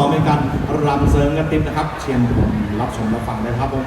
2 เป็นการรำเสริงกระติบนะครับ เชียนผมรับชมรับฟังได้ครับผม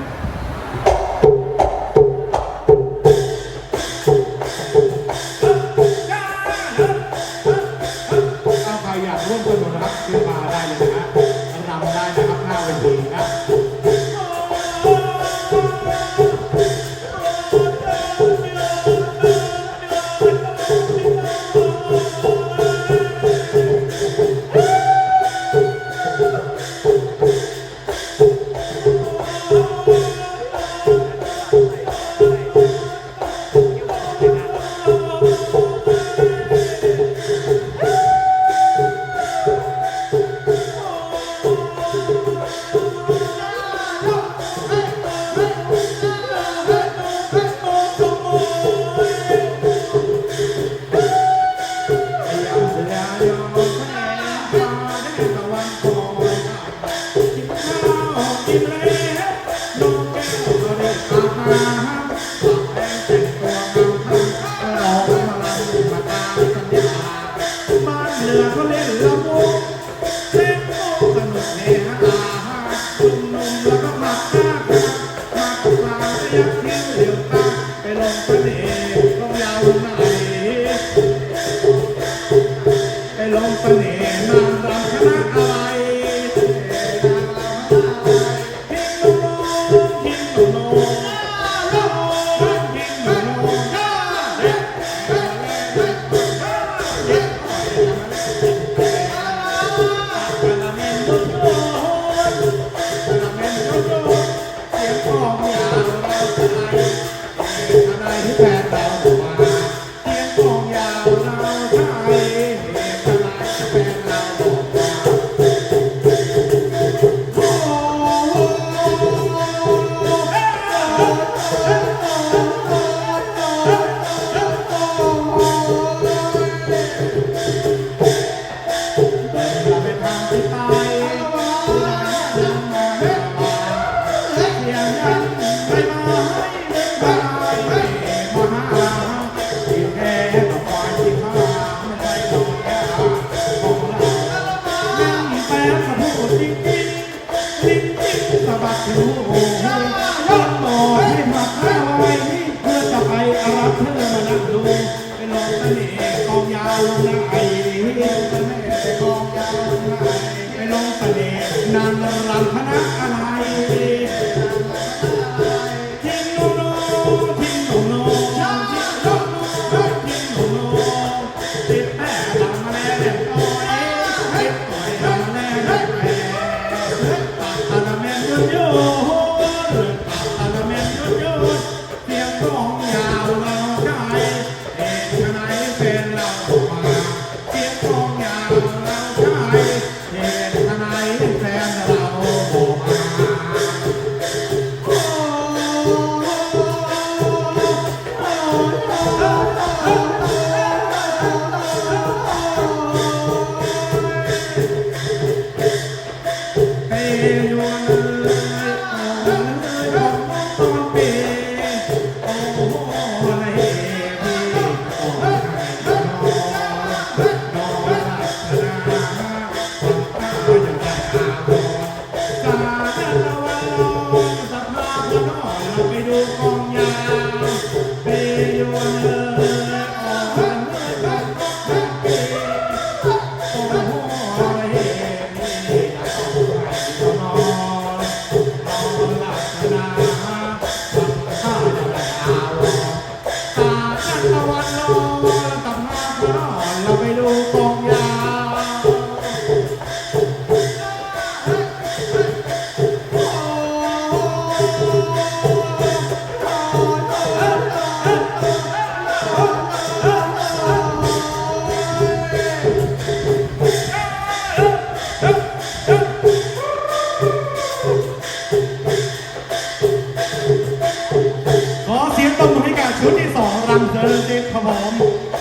นี่แก่ชุดที่สองรังเธอเด็กครับผม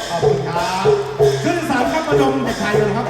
ขอบคุณครับชุดที่สามครับมาดมเด็กชายเลยครับ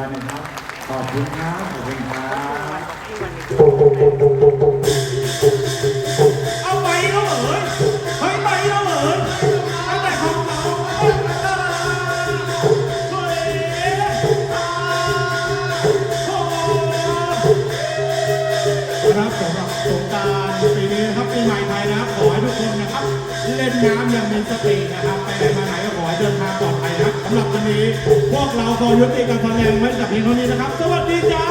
อยนะครับ ขอบคุณครับ ขอบคุณครับำหรับวันนี้ พวกเราขอยุติการแสดงไว้จากเพียงเท่านี้นะครับ สวัสดีจ้า